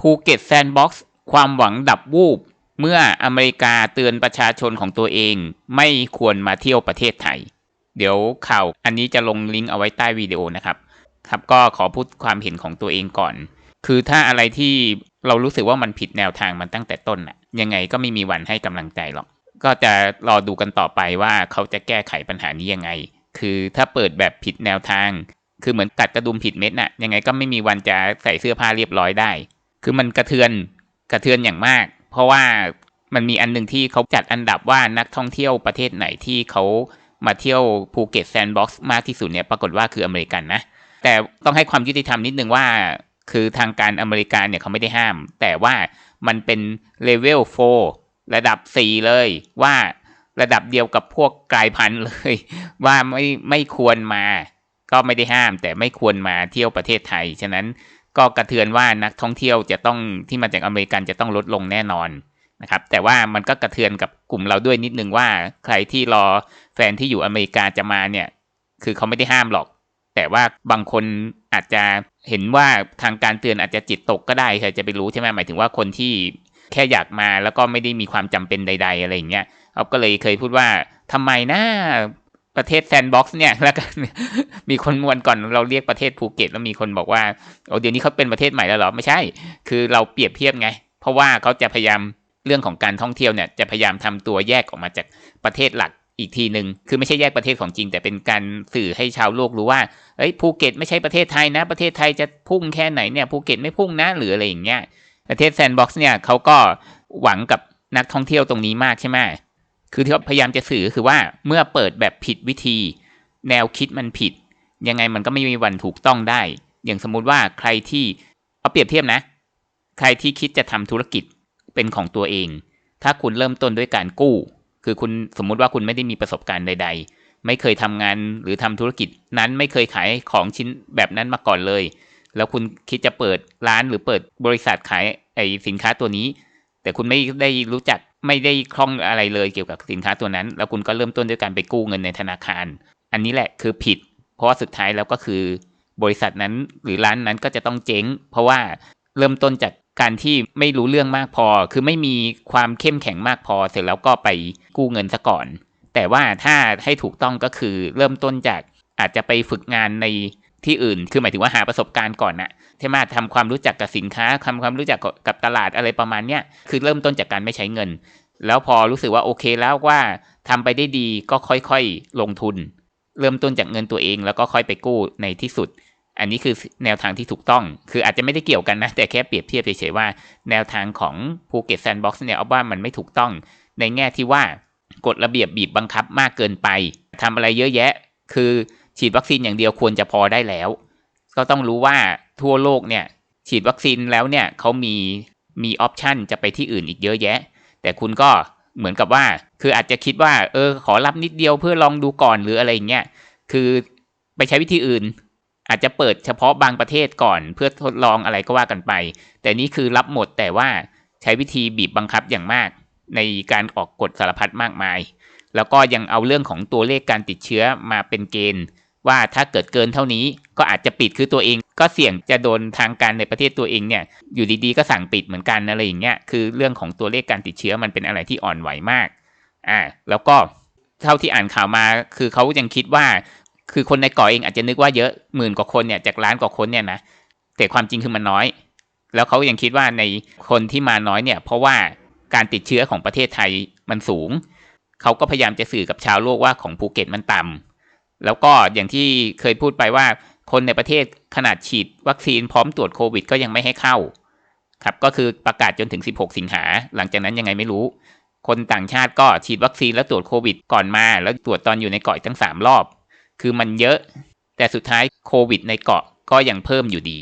ภูเก็ตแซนด์บ็อกซ์ความหวังดับวูบ เมื่ออเมริกาเตือนประชาชนของตัวเอง ไม่ควรมาเที่ยวประเทศไทย เดี๋ยวข่าวอันนี้จะลงลิงก์เอาไว้ใต้วิดีโอนะครับ ครับก็ขอพูดความเห็นของตัวเองก่อน คือถ้าอะไรที่เรารู้สึกว่ามันผิดแนวทางมันตั้งแต่ต้นอะยังไงก็ไม่มีวันให้กำลังใจหรอก ก็จะรอดูกันต่อไปว่าเขาจะแก้ไขปัญหานี้ยังไง คือถ้าเปิดแบบผิดแนวทาง คือเหมือนกัดกระดุมผิดเม็ดน่ะ ยังไงก็ไม่มีวันจะใส่เสื้อผ้าเรียบร้อยได้ คือมันกระเทือนกระเทือนอย่างมาก เพราะว่ามันมีอันหนึ่งที่เขาจัดอันดับว่านักท่องเที่ยวประเทศไหนที่เขามาเที่ยวภูเก็ตแซนด์บ็อกซ์มากที่สุดเนี่ยปรากฏว่าคืออเมริกันนะ แต่ต้องให้ความยุติธรรมนิดนึงว่า คือทางการอเมริกาเนี่ยเขาไม่ได้ห้าม แต่ว่ามันเป็นเลเวล4ระดับ 4 เลยว่าระดับเดียวกับพวกกลายพันธุ์เลย ว่าไม่ไม่ควรมา ก็ไม่ได้ห้าม แต่ไม่ควรมาเที่ยวประเทศไทย ฉะนั้น ก็กระเทือนว่านักท่องเที่ยวจะต้องที่มาจากอเมริกันจะต้องลดลงแน่นอนนะครับแต่ว่ามันก็กระเทือนกับกลุ่มเราด้วยนิดนึงว่าใครที่รอแฟนที่อยู่อเมริกาจะมาเนี่ยคือเขาไม่ได้ห้ามหรอก แต่ว่าบางคนอาจจะเห็นว่าทางการเตือนอาจจะจิตตกก็ได้ใครจะไปรู้ใช่ไหมหมายถึงว่าคนที่แค่อยากมาแล้วก็ไม่ได้มีความจำเป็นใด ๆ อะไรอย่างเงี้ยเอาก็เลยเคยพูดว่าทำไมนะ ประเทศแซนด์บ็อกซ์เนี่ยแล้วก็มีคนงวนก่อนเราเรียกประเทศภูเก็ตแล้วมีคนบอกว่าโอ้เดี๋ยวนี้เขาเป็นประเทศใหม่แล้วเหรอไม่ใช่ คือเราเปรียบเทียบไง เพราะว่าเขาจะพยายามเรื่องของการท่องเที่ยวเนี่ยจะพยายามทำตัวแยกออกมาจากประเทศหลักอีกทีหนึ่งคือไม่ใช่แยกประเทศของจริง แต่เป็นการสื่อให้ชาวโลกรู้ว่าเอ้ยภูเก็ตไม่ใช่ประเทศไทยนะ ประเทศไทยจะพุ่งแค่ไหนเนี่ยภูเก็ตไม่พุ่งนะหรืออะไรอย่างเงี้ยประเทศแซนด์บ็อกซ์เนี่ยเขาก็หวังกับนักท่องเที่ยวตรงนี้มากใช่ไหม คือที่เขาพยายามจะสื่อคือว่าเมื่อเปิดแบบผิดวิธี แนวคิดมันผิด ยังไงมันก็ไม่มีวันถูกต้องได้ อย่างสมมุติว่าใครที่เอาเปรียบเทียบนะ ใครที่คิดจะทำธุรกิจเป็นของตัวเอง ถ้าคุณเริ่มต้นด้วยการกู้ คือคุณสมมุติว่าคุณไม่ได้มีประสบการณ์ใด ๆ ไม่เคยทำงานหรือทำธุรกิจนั้นไม่เคยขายของชิ้นแบบนั้นมาก่อนเลย แล้วคุณคิดจะเปิดร้านหรือเปิดบริษัทขายไอสินค้าตัวนี้ แต่คุณไม่ได้รู้จัก ไม่ได้คล่องอะไรเลยเกี่ยวกับสินค้าตัวนั้น แล้วคุณก็เริ่มต้นด้วยการไปกู้เงินในธนาคาร อันนี้แหละคือผิด เพราะว่าสุดท้ายแล้วก็คือบริษัทนั้นหรือร้านนั้นก็จะต้องเจ๊ง เพราะว่าเริ่มต้นจากการที่ไม่รู้เรื่องมากพอ คือไม่มีความเข้มแข็งมากพอ เสร็จแล้วก็ไปกู้เงินซะก่อน แต่ว่าถ้าให้ถูกต้องก็คือเริ่มต้นจากอาจจะไปฝึกงานใน ที่อื่น คือหมายถึงว่าหาประสบการณ์ก่อนนะใช่ไหมทำความรู้จักกับสินค้าทำความรู้จักกับตลาดอะไรประมาณเนี้ยคือเริ่มต้นจากการไม่ใช้เงิน แล้วพอรู้สึกว่าโอเคแล้วว่าทำไปได้ดีก็ค่อยๆลงทุน เริ่มต้นจากเงินตัวเองแล้วก็ค่อยไปกู้ในที่สุด อันนี้คือแนวทางที่ถูกต้อง คืออาจจะไม่ได้เกี่ยวกันนะ แต่แค่เปรียบเทียบเฉยๆว่า แนวทางของภูเก็ตแซนด์บ็อกซ์เนี่ยเอาว่ามันไม่ถูกต้อง ในแง่ที่ว่ากฎระเบียบบีบบังคับมากเกินไปทำอะไรเยอะแยะ คือ ฉีดวัคซีนอย่างเดียวควรจะพอได้แล้ว ก็ต้องรู้ว่าทั่วโลกเนี่ย ฉีดวัคซีนแล้วเนี่ยเขามีมีออปชันจะไปที่อื่นอีกเยอะแยะ แต่คุณก็เหมือนกับว่า คืออาจจะคิดว่า เออ ขอรับนิดเดียวเพื่อลองดูก่อนหรืออะไรอย่างเงี้ยคือไปใช้วิธีอื่น อาจจะเปิดเฉพาะบางประเทศก่อนเพื่อทดลองอะไรก็ว่ากันไป แต่นี่คือรับหมดแต่ว่าใช้วิธีบีบบังคับอย่างมาก ในการออกกฎสารพัดมากมาย แล้วก็ยังเอาเรื่องของตัวเลขการติดเชื้อมาเป็นเกณฑ์ ว่าถ้าเกิดเกินเท่านี้ก็อาจจะปิดคือตัวเอง ก็เสี่ยงจะโดนทางการในประเทศตัวเองเนี่ยอยู่ดีๆก็สั่งปิดเหมือนกันอะไรอย่างเงี้ยคือเรื่องของตัวเลขการติดเชื้อมันเป็นอะไรที่อ่อนไหวมากอ่าแล้วก็เท่าที่อ่านข่าวมาคือเขายังคิดว่า คือคนในเกาะเองอาจจะนึกว่าเยอะหมื่นกว่าคนเนี่ยจากล้านกว่าคนเนี่ยนะแต่ความจริงคือมันน้อย แล้วเขายังคิดว่าในคนที่มาน้อยเนี่ย เพราะว่าการติดเชื้อของประเทศไทยมันสูงเขาก็พยายามจะสื่อกับชาวโลกว่าของภูเก็ตมันต่ำ แล้วก็อย่างที่เคยพูดไปว่าคนในประเทศขนาดฉีดวัคซีนพร้อมตรวจโควิด ก็ยังไม่ให้เข้า ครับก็คือประกาศจนถึง 16 สิงหา หลังจากนั้นยังไงไม่รู้ คนต่างชาติก็ฉีดวัคซีนแล้วตรวจโควิด ก่อนมา แล้วตรวจตอนอยู่ในเกาะทั้งสามรอบ คือมันเยอะ แต่สุดท้ายโควิดในเกาะก็ยังเพิ่มอยู่ดี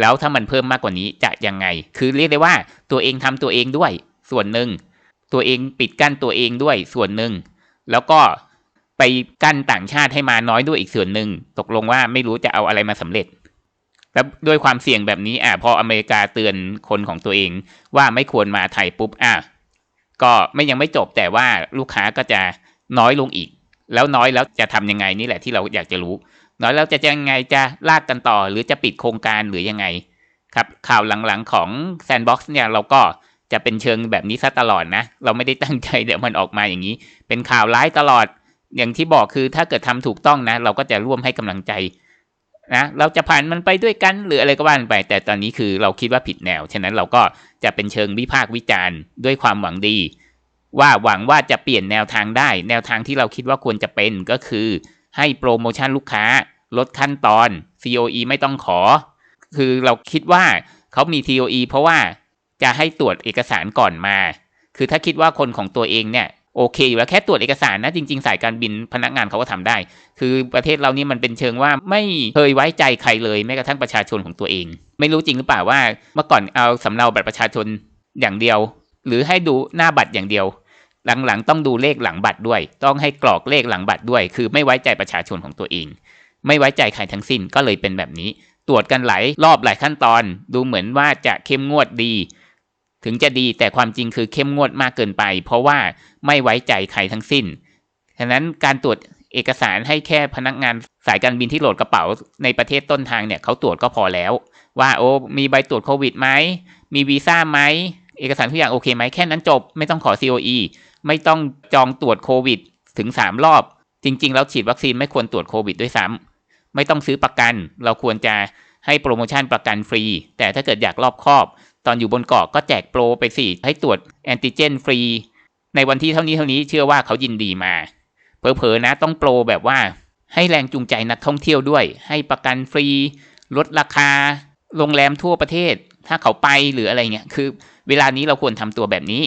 แล้วถ้ามันเพิ่มมากกว่านี้จะยังไง คือเรียกได้ว่าตัวเองทำตัวเองด้วย ส่วนหนึ่งตัวเองปิดกั้นตัวเองด้วยส่วนหนึ่งแล้วก็ ไปกั้นต่างชาติให้มาน้อยด้วยอีกส่วนหนึ่งตกลงว่าไม่รู้จะเอาอะไรมาสำเร็จ แล้วด้วยความเสี่ยงแบบนี้อะพออเมริกาเตือนคนของตัวเองว่าไม่ควรมาไทยปุ๊บอะก็ไม่ยังไม่จบแต่ว่าลูกค้าก็จะน้อยลงอีก แล้วน้อยแล้วจะทำยังไงนี่แหละที่เราอยากจะรู้ น้อยแล้วจะยังไงจะลากกันต่อ หรือจะปิดโครงการหรือยังไงครับข่าวหลังๆของ Sandbox เนี่ยเราก็จะเป็นเชิงแบบนี้ซะตลอดนะ เราไม่ได้ตั้งใจเดี๋ยวมันออกมาอย่างนี้ เป็นข่าวร้ายตลอด อย่างที่บอกคือถ้าเกิดทำถูกต้องนะ เราก็จะร่วมให้กำลังใจนะเราจะผ่านมันไปด้วยกันหรืออะไรก็ว่าไป แต่ตอนนี้คือเราคิดว่าผิดแนว ฉะนั้นเราก็จะเป็นเชิงวิพากษ์วิจารณ์ด้วยความหวังดี ว่าหวังว่าจะเปลี่ยนแนวทางได้ แนวทางที่เราคิดว่าควรจะเป็นก็คือ ให้โปรโมชั่นลูกค้า ลดขั้นตอน COE ไม่ต้องขอ คือเราคิดว่าเขามี COE เพราะว่าจะให้ตรวจเอกสารก่อนมา คือถ้าคิดว่าคนของตัวเองเนี่ย โอเคอยู่แล้วแค่ตรวจเอกสารนะจริงๆ สายการบินพนักงานเขาก็ทำได้ คือประเทศเรานี่มันเป็นเชิงว่าไม่เคยไว้ใจใครเลยแม้กระทั่งประชาชนของตัวเอง ไม่รู้จริงหรือเปล่าว่าเมื่อก่อนเอาสำเนาบัตรประชาชนอย่างเดียว หรือให้ดูหน้าบัตรอย่างเดียว หลังๆ ต้องดูเลขหลังบัตรด้วย ต้องให้กรอกเลขหลังบัตรด้วย คือไม่ไว้ใจประชาชนของตัวเอง ไม่ไว้ใจใครทั้งสิ้นก็เลยเป็นแบบนี้ ตรวจกันหลายรอบหลายขั้นตอน ดูเหมือนว่าจะเข้มงวดดี ถึงจะดีแต่ความจริงคือเข้มงวดมากเกินไป เพราะว่าไม่ไว้ใจใครทั้งสิ้น ฉะนั้นการตรวจเอกสารให้แค่พนักงานสายการบินที่โหลดกระเป๋าในประเทศต้นทางเนี่ยเขาตรวจก็พอแล้ว ว่าโอ้มีใบตรวจโควิดไหมมีวีซ่าไหมเอกสารทุกอย่างโอเคไหมแค่นั้นจบ ไม่ต้องขอ COE ไม่ต้องจองตรวจโควิดถึง 3 รอบ จริง ๆ แล้วฉีดวัคซีนไม่ควรตรวจโควิดด้วยซ้ำไม่ต้องซื้อประกัน เราควรจะให้โปรโมชั่นประกันฟรี แต่ถ้าเกิดอยากรอบครอบ ตอนอยู่บนเกาะก็แจกโปรไปสิให้ตรวจแอนติเจนฟรี ในวันที่เท่านี้เท่านี้เชื่อว่าเขายินดีมา เผลอๆนะต้องโปรแบบว่า ให้แรงจูงใจนักท่องเที่ยวด้วย ให้ประกันฟรี ลดราคา โรงแรมทั่วประเทศ ถ้าเขาไปหรืออะไรเงี้ย คือ เวลานี้เราควรทำตัวแบบนี้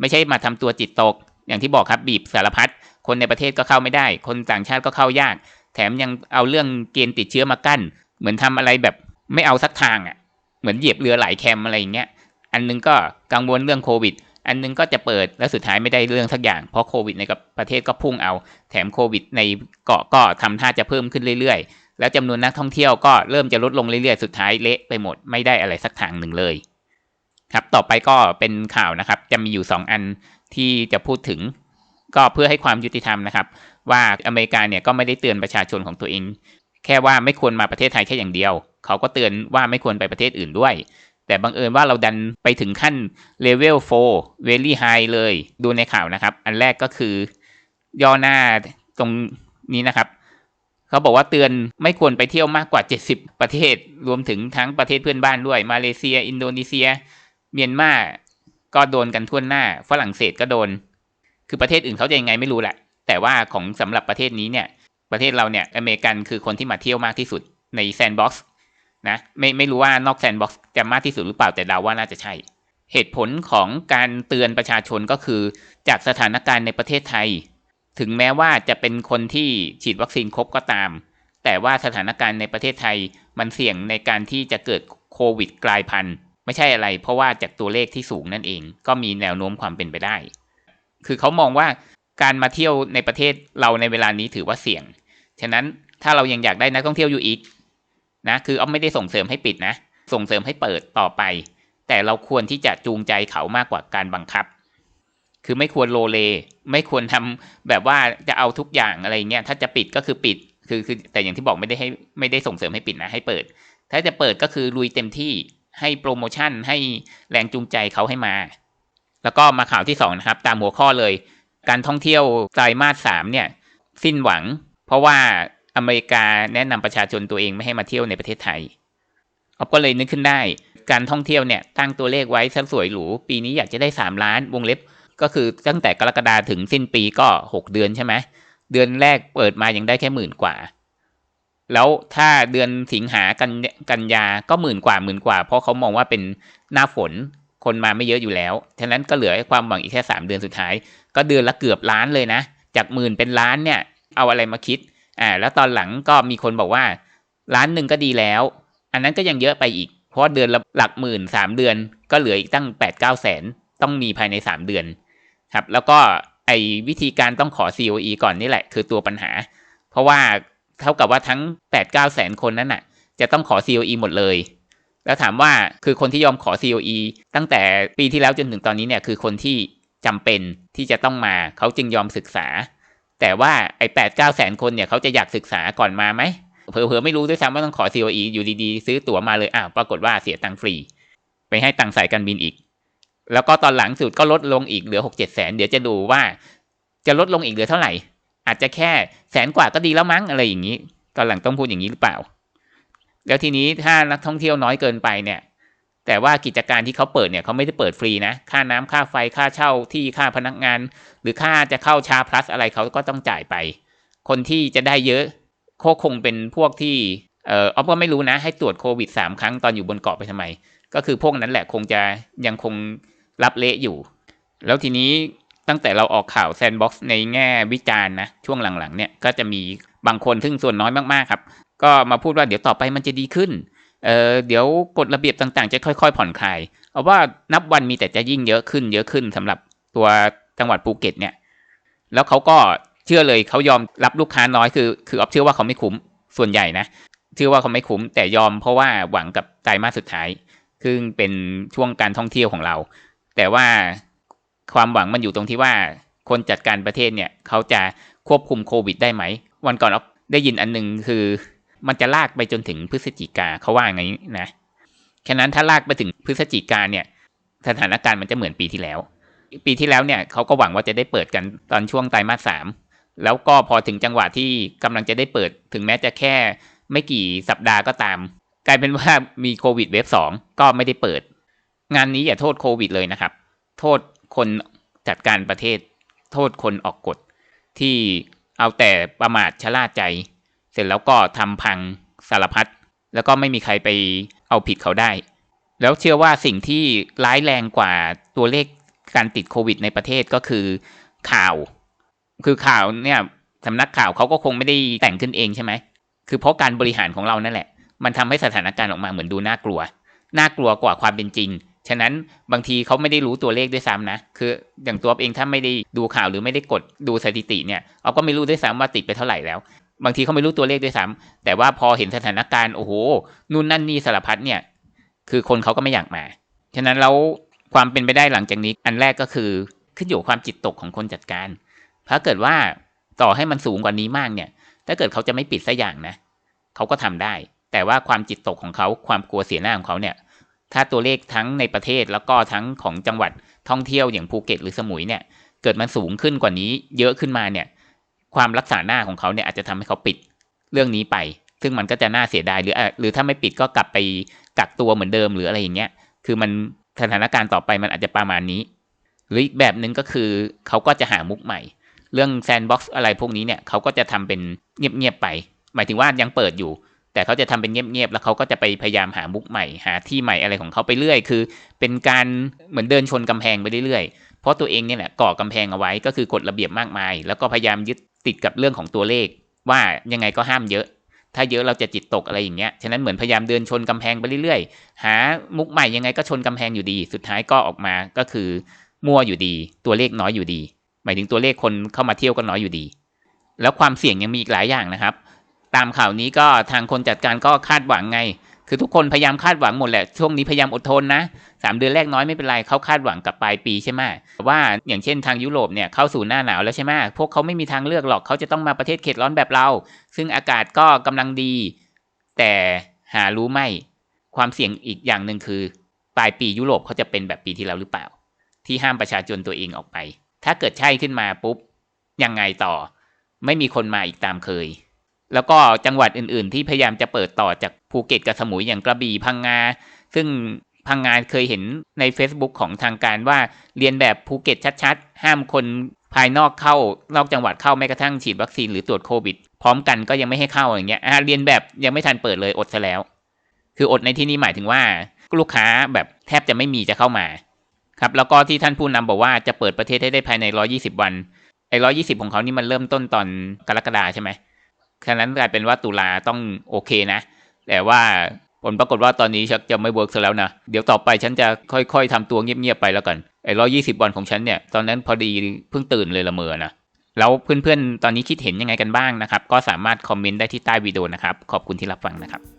ไม่ใช่มาทำตัวจิตตก อย่างที่บอกครับบีบสารพัด คนในประเทศก็เข้าไม่ได้ คนต่างชาติก็เข้ายาก แถมยังเอาเรื่องเกณฑ์ติดเชื้อมากั้น เหมือนทำอะไรแบบไม่เอาสักทางอะ่ะ เหมือนเหยียบเรือหลายแคมอะไรอย่างเงี้ย อันนึงก็กังวลเรื่องโควิด อันนึงก็จะเปิดแล้วสุดท้ายไม่ได้เรื่องสักอย่าง เพราะโควิดในกับประเทศก็พุ่งเอา แถมโควิดในเกาะก็ทำท่าจะเพิ่มขึ้นเรื่อยๆ แล้วจำนวนนักท่องเที่ยวก็เริ่มจะลดลงเรื่อยๆ สุดท้ายเละไปหมด ไม่ได้อะไรสักทางหนึ่งเลย ครับ ต่อไปก็เป็นข่าวนะครับ จะมีอยู่ 2 อันที่จะพูดถึง ก็เพื่อให้ความยุติธรรมนะครับ ว่าอเมริกาเนี่ยก็ไม่ได้เตือนประชาชนของตัวเอง แค่ว่าไม่ควรมาประเทศไทยแค่อย่างเดียว เขาก็เตือนว่าไม่ควรไปประเทศอื่นด้วย แต่บังเอิญว่าเราดันไปถึงขั้นเลเวล4 very high เลย ดูในข่าวนะครับ อันแรกก็คือย่อหน้าตรงนี้นะครับ เขาบอกว่าเตือนไม่ควรไปเที่ยวมากกว่า 70 ประเทศ รวมถึงทั้งประเทศเพื่อนบ้านด้วย มาเลเซีย อินโดนีเซีย เมียนมาก็โดนกันทั่วหน้า ฝรั่งเศสก็โดน คือประเทศอื่นเขาจะยังไงไม่รู้แหละ แต่ว่าของสำหรับประเทศนี้เนี่ย ประเทศเราเนี่ย อเมริกันคือคนที่มาเที่ยวมากที่สุดในแซนด์บ็อกซ์ นะไม่ไม่รู้ว่านอกแซนบ็อกซ์จะมากที่สุดหรือเปล่าแต่เดาว่าน่าจะใช่ เหตุผลของการเตือนประชาชนก็คือ จากสถานการณ์ในประเทศไทย ถึงแม้ว่าจะเป็นคนที่ฉีดวัคซีนครบก็ตาม แต่ว่าสถานการณ์ในประเทศไทยมันเสี่ยงในการที่จะเกิดโควิดกลายพันธุ์ไม่ใช่อะไร เพราะว่าจากตัวเลขที่สูงนั่นเอง ก็มีแนวโน้มความเป็นไปได้ คือเขามองว่าการมาเที่ยวในประเทศเราในเวลานี้ถือว่าเสี่ยง ฉะนั้นถ้าเรายังอยากได้นักท่องเที่ยวอยู่อีก นะคือเอาไม่ได้ส่งเสริมให้ปิดนะ ส่งเสริมให้เปิดต่อไป แต่เราควรที่จะจูงใจเขามากกว่าการบังคับ คือไม่ควรโลเล ไม่ควรทำแบบว่าจะเอาทุกอย่างอะไรเงี้ยถ้าจะปิดก็คือปิดคือคือแต่อย่างที่บอกไม่ได้ให้ไม่ได้ส่งเสริมให้ปิดนะให้เปิด ถ้าจะเปิดก็คือลุยเต็มที่ให้โปรโมชั่นให้แรงจูงใจเขาให้มา แล้วก็มาข่าวที่สองนะครับตามหัวข้อเลย การท่องเที่ยวไตรมาสสามเนี่ยสิ้นหวัง เพราะว่า อเมริกาแนะนำประชาชนตัวเองไม่ให้มาเที่ยวในประเทศไทยออฟก็เลยนึกขึ้นได้ การท่องเที่ยวเนี่ยตั้งตัวเลขไว้ซะสวยหรู ปีนี้อยากจะได้สามล้านวงเล็บ ก็คือตั้งแต่กรกฎาถึงสิ้นปีก็หกเดือนใช่ไหมเดือนแรกเปิดมายังได้แค่หมื่นกว่า แล้วถ้าเดือนสิงหากันกันยาก็หมื่นกว่าหมื่นกว่า เพราะเขามองว่าเป็นหน้าฝนคนมาไม่เยอะอยู่แล้ว ฉะนั้นก็เหลือความหวังอีกแค่สามเดือนสุดท้าย ก็เดือนละเกือบล้านเลยนะ จากหมื่นเป็นล้านเนี่ย เอาอะไรมาคิด อ่าแล้วตอนหลังก็มีคนบอกว่าล้านหนึ่งก็ดีแล้ว อันนั้นก็ยังเยอะไปอีก เพราะเดือนละหลักหมื่นสามเดือน ก็เหลืออีกตั้งแปดเก้าแสนต้องมีภายในสามเดือนครับแล้วก็ไอ้วิธีการต้องขอ COE ก่อนนี่แหละ คือตัวปัญหา เพราะว่าเท่ากับว่าทั้งแปดเก้าแสนคนนั้นน่ะ จะต้องขอ COE หมดเลย แล้วถามว่าคือคนที่ยอมขอ COE ตั้งแต่ปีที่แล้วจนถึงตอนนี้เนี่ยคือคนที่จำเป็นที่จะต้องมาเขาจึงยอมศึกษา แต่ว่าไอ้แปดเก้าแสนคนเนี่ยเขาจะอยากศึกษาก่อนมาไหมเผลอๆไม่รู้ด้วยซ้ำว่าต้องขอ COE อยู่ดีๆ ซื้อตั๋วมาเลยอ้าวปรากฏว่าเสียตังค์ฟรี ไปให้ตังค์สายการบินอีก แล้วก็ตอนหลังสุดก็ลดลงอีกเหลือหกเจ็ดแสนเดี๋ยวจะดูว่า จะลดลงอีกเหลือเท่าไหร่ อาจจะแค่แสนกว่าก็ดีแล้วมั้งอะไรอย่างนี้ตอนหลังต้องพูดอย่างนี้หรือเปล่า แล้วทีนี้ถ้านักท่องเที่ยวน้อยเกินไปเนี่ย แต่ว่ากิจการที่เขาเปิดเนี่ยเขาไม่ได้เปิดฟรีนะ ค่าน้ำค่าไฟค่าเช่าที่ค่าพนักงาน หรือค่าจะเข้าชาพลัสอะไรเขาก็ต้องจ่ายไป คนที่จะได้เยอะโคคงเป็นพวกที่เอ่อออฟก็ไม่รู้นะให้ตรวจโควิดสามครั้งตอนอยู่บนเกาะไปทำไม ก็คือพวกนั้นแหละคงจะยังคงรับเละอยู่ แล้วทีนี้ตั้งแต่เราออกข่าวแซนบ็อกซ์ในแง่วิจารณ์นะช่วงหลังๆเนี่ยก็จะมีบางคนซึ่งส่วนน้อยมากๆครับ ก็มาพูดว่าเดี๋ยวต่อไปมันจะดีขึ้น เออเดี๋ยวกฎระเบียบต่างๆ จะค่อยๆ ผ่อนคลาย เอาว่านับวันมีแต่จะยิ่งเยอะขึ้น เยอะขึ้นสำหรับตัวจังหวัดภูเก็ตเนี่ย แล้วเขาก็เชื่อเลยเขายอมรับลูกค้าน้อยคือ คือออฟเชื่อว่าเขาไม่คุ้มส่วนใหญ่นะเชื่อว่าเขาไม่คุ้มแต่ยอมเพราะว่าหวังกับไตรมาสสุดท้ายซึ่งเป็นช่วงการท่องเที่ยวของเรา แต่ว่าความหวังมันอยู่ตรงที่ว่าคนจัดการประเทศเนี่ยเขาจะควบคุมโควิดได้ไหม วันก่อนออฟได้ยินอันหนึงคือ มันจะลากไปจนถึงพฤศจิกาเขาว่าอย่างนี้นะฉะนั้นถ้าลากไปถึงพฤศจิกาเนี่ย สถานการณ์มันจะเหมือนปีที่แล้ว ปีที่แล้วเนี่ยเขาก็หวังว่าจะได้เปิดกันตอนช่วงไตรมาสสามแล้วก็พอถึงจังหวะที่กำลังจะได้เปิด ถึงแม้จะแค่ไม่กี่สัปดาห์ก็ตาม กลายเป็นว่ามีโควิดเวฟสองก็ไม่ได้เปิด งานนี้อย่าโทษโควิดเลยนะครับ โทษคนจัดการประเทศ โทษคนออกกฎที่เอาแต่ประมาทชะล่าใจ เสร็จแล้วก็ทำพังสารพัดแล้วก็ไม่มีใครไปเอาผิดเขาได้ แล้วเชื่อว่าสิ่งที่ร้ายแรงกว่าตัวเลขการติดโควิดในประเทศก็คือข่าว คือข่าวเนี่ยสำนักข่าวเขาก็คงไม่ได้แต่งขึ้นเองใช่ไหม คือเพราะการบริหารของเรานั่นแหละ มันทำให้สถานการณ์ออกมาเหมือนดูน่ากลัว น่ากลัวกว่าความเป็นจริง ฉะนั้นบางทีเขาไม่ได้รู้ตัวเลขด้วยซ้ำนะ คืออย่างตัวเองถ้าไม่ได้ดูข่าวหรือไม่ได้กดดูสถิติเนี่ยเราก็ไม่รู้ด้วยซ้ำว่าติดไปเท่าไหร่แล้ว บางทีเขาไม่รู้ตัวเลขด้วยซ้ำแต่ว่าพอเห็นสถานการณ์โอ้โหนู่นนั่นนี่สารพัดเนี่ย คือคนเขาก็ไม่อยากมา ฉะนั้นแล้วความเป็นไปได้หลังจากนี้ อันแรกก็คือขึ้นอยู่ความจิตตกของคนจัดการ ถ้าเกิดว่าต่อให้มันสูงกว่านี้มากเนี่ย ถ้าเกิดเขาจะไม่ปิดสักอย่างนะเขาก็ทำได้ แต่ว่าความจิตตกของเขาความกลัวเสียหน้าของเขาเนี่ย ถ้าตัวเลขทั้งในประเทศแล้วก็ทั้งของจังหวัดท่องเที่ยวอย่างภูเก็ตหรือสมุยเนี่ย เกิดมันสูงขึ้นกว่านี้ เยอะขึ้นมาเนี่ย ความรักษาหน้าของเขาเนี่ยอาจจะทำให้เขาปิดเรื่องนี้ไป ซึ่งมันก็จะน่าเสียดายหรือหรือถ้าไม่ปิดก็กลับไปกักตัวเหมือนเดิมหรืออะไรอย่างเงี้ยคือมันสถานการณ์ต่อไปมันอาจจะประมาณนี้ หรืออีกแบบหนึ่งก็คือเขาก็จะหามุกใหม่ เรื่องแซนด์บ็อกซ์อะไรพวกนี้เนี่ยเขาก็จะทำเป็นเงียบๆไป หมายถึงว่ายังเปิดอยู่ แต่เขาจะทำเป็นเงียบๆแล้วเขาก็จะไปพยายามหามุกใหม่ หาที่ใหม่อะไรของเขาไปเรื่อย คือ เป็นการเหมือนเดินชนกำแพงไปเรื่อยๆเพราะตัวเองเนี่ยแหละก่อกำแพงเอาไว้ก็คือกฎระเบียบมากมาย แล้วก็พยายามยึด ติดกับเรื่องของตัวเลข ว่ายังไงก็ห้ามเยอะ ถ้าเยอะเราจะจิตตกอะไรอย่างเงี้ยฉะนั้นเหมือนพยายามเดินชนกำแพงไปเรื่อยๆ หามุกใหม่ยังไงก็ชนกำแพงอยู่ดี สุดท้ายก็ออกมาก็คือมั่วอยู่ดี ตัวเลขน้อยอยู่ดี หมายถึงตัวเลขคนเข้ามาเที่ยวก็น้อยอยู่ดี แล้วความเสี่ยงยังมีอีกหลายอย่างนะครับ ตามข่าวนี้ก็ทางคนจัดการก็คาดหวังไง คือทุกคนพยายามคาดหวังหมดแหละช่วงนี้พยายามอดทนนะสามเดือนแรกน้อยไม่เป็นไรเขาคาดหวังกับปลายปีใช่ไหมว่าอย่างเช่นทางยุโรปเนี่ยเข้าสู่หน้าหนาวแล้วใช่ไหมพวกเขาไม่มีทางเลือกหรอกเขาจะต้องมาประเทศเขตร้อนแบบเรา ซึ่งอากาศก็กำลังดี แต่หารู้ไหมความเสี่ยงอีกอย่างหนึ่งคือ ปลายปียุโรปเขาจะเป็นแบบปีที่แล้วหรือเปล่า ที่ห้ามประชาชนตัวเองออกไป ถ้าเกิดใช่ขึ้นมาปุ๊บยังไงต่อ ไม่มีคนมาอีกตามเคย แล้วก็จังหวัดอื่น ๆ ที่พยายามจะเปิดต่อจากภูเก็ตกับสมุยอย่างกระบี่พังงา ซึ่งพังงาเคยเห็นใน Facebook ของทางการว่าเรียนแบบภูเก็ตชัด ๆ ห้ามคนภายนอกเข้านอกจังหวัดเข้าแม้กระทั่งฉีดวัคซีนหรือตรวจโควิด พร้อมกันก็ยังไม่ให้เข้าอย่างเงี้ยเรียนแบบยังไม่ทันเปิดเลยอดซะแล้ว คืออดในที่นี้หมายถึงว่าลูกค้าแบบแทบจะไม่มีจะเข้ามาครับแล้วก็ที่ท่านผู้นำบอกว่าจะเปิดประเทศให้ได้ภายใน 120 วันไอ้120 ของเขานี่มันเริ่มต้นตอนกรกฎาใช่ไหม ฉะนั้นกลายเป็นว่าตุลาต้องโอเคนะ แต่ว่าผลปรากฏว่าตอนนี้ชักจะไม่เวิร์กซะแล้วนะ เดี๋ยวต่อไปฉันจะค่อยๆทำตัวเงียบๆไปแล้วกันไอ้ร้อยี่สิบวันของฉันเนี่ย ตอนนั้นพอดีเพิ่งตื่นเลยละเมอนะ แล้วเพื่อนๆ ตอนนี้คิดเห็นยังไงกันบ้างนะครับ ก็สามารถคอมเมนต์ได้ที่ใต้วิดีโอนะครับ ขอบคุณที่รับฟังนะครับ